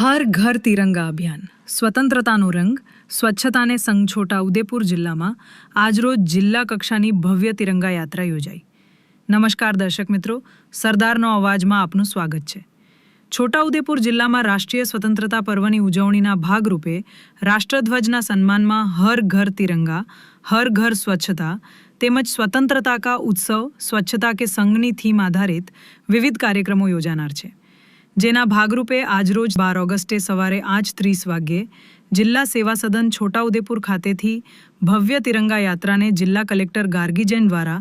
હર ઘર તિરંગા અભિયાન. સ્વતંત્રતાનો રંગ, સ્વચ્છતાને સંઘ છોટા ઉદેપુર જિલ્લામાં આજરોજ જિલ્લા કક્ષાની ભવ્ય તિરંગા યાત્રા યોજાઈ. નમસ્કાર દર્શક મિત્રો, સરદારનો અવાજમાં આપનું સ્વાગત છે. છોટાઉદેપુર જિલ્લામાં રાષ્ટ્રીય સ્વતંત્રતા પર્વની ઉજવણીના ભાગરૂપે રાષ્ટ્રધ્વજના સન્માનમાં હર ઘર તિરંગા, હર ઘર સ્વચ્છતા તેમજ સ્વતંત્રતા કા ઉત્સવ, સ્વચ્છતા કે સંઘની થીમ આધારિત વિવિધ કાર્યક્રમો યોજાનાર છે. જેના ભાગરૂપે આજરોજ બાર ઓગસ્ટે સવારે આઠ ત્રીસ વાગ્યે જિલ્લા સેવા સદન છોટાઉદેપુર ખાતેથી ભવ્ય તિરંગા યાત્રાને જિલ્લા કલેક્ટર ગાર્ગી જૈન દ્વારા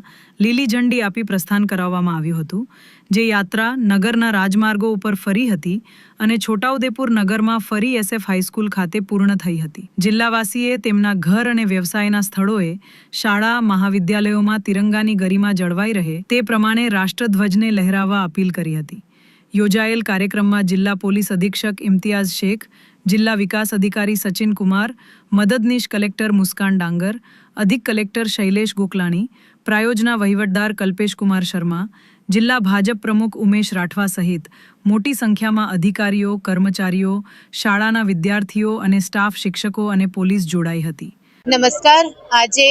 લીલી ઝંડી આપી પ્રસ્થાન કરાવવામાં આવ્યું હતું, જે યાત્રા નગરના રાજમાર્ગો ઉપર ફરી હતી અને છોટાઉદેપુર નગરમાં ફરી એસએફ હાઈસ્કૂલ ખાતે પૂર્ણ થઈ હતી. જિલ્લાવાસીએ તેમના ઘર અને વ્યવસાયના સ્થળોએ શાળા, મહાવિદ્યાલયોમાં તિરંગાની ગરિમા જળવાઈ રહે તે પ્રમાણે રાષ્ટ્રધ્વજને લહેરાવવા અપીલ કરી હતી. યોજાયેલ કાર્યક્રમમાં જિલ્લા પોલીસ અધિક્ષક ઇમ્તિયાઝ શેખ, જિલ્લા વિકાસ અધિકારી સચિન કુમાર મદદનીશ કલેક્ટર મુસ્કાન ડાંગર, અધિક કલેક્ટર શૈલેષ ગોકલાણી, પ્રાયોજના વહીવટદાર કલ્પેશ કુમાર શર્મા, જિલ્લા ભાજપ પ્રમુખ ઉમેશ રાઠવા સહિત મોટી સંખ્યામાં અધિકારીઓ, કર્મચારીઓ, શાળાના વિદ્યાર્થીઓ અને સ્ટાફ શિક્ષકો અને પોલીસ જોડાઈ હતી. નમસ્કાર. આજે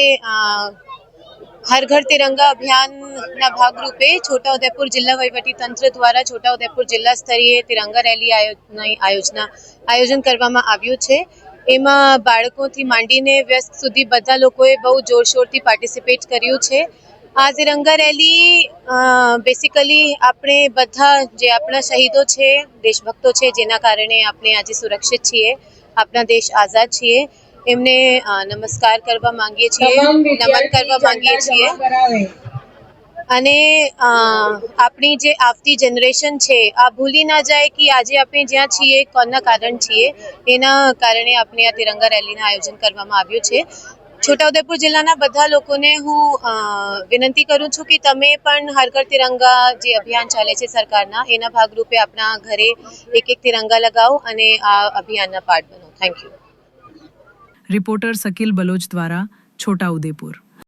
હર ઘર તિરંગા અભિયાનના ભાગરૂપે છોટાઉદેપુર જિલ્લા વહીવટી તંત્ર દ્વારા છોટાઉદેપુર જિલ્લા સ્તરીય તિરંગા રેલી આયોજના આયોજન કરવામાં આવ્યું છે. એમાં બાળકોથી માંડીને વ્યસ્ત સુધી બધા લોકોએ બહુ જોરશોરથી પાર્ટિસિપેટ કર્યું છે. આ તિરંગા રેલી બેસિકલી આપણે બધા જે આપણા શહીદો છે, દેશભક્તો છે, જેના કારણે આપણે આજે સુરક્ષિત છીએ, આપણા દેશ આઝાદ છીએ. એમને નમસ્કાર કરવા માંગીએ છીએ નમન કરવા માંગીએ છીએ. અને આપણી જે આવતી જનરેશન છે આ ભૂલી ના જાય કે આજે આપણે જ્યાં છીએ કોના કારણ છીએ એના કારણે આપણે આ તિરંગા રેલીનું આયોજન કરવામાં આવ્યું છે. છોટાઉદેપુર જિલ્લાના બધા લોકોને હું વિનંતી કરું છું કે તમે પણ હર ઘર તિરંગા જે અભિયાન ચાલે છે સરકારના એના ભાગરૂપે આપણા ઘરે એક એક તિરંગા લગાવો અને આ અભિયાનના પાર્ટ બનો. Thank you reporter Shakil Baloch દ્વારા છોટાઉદેપુર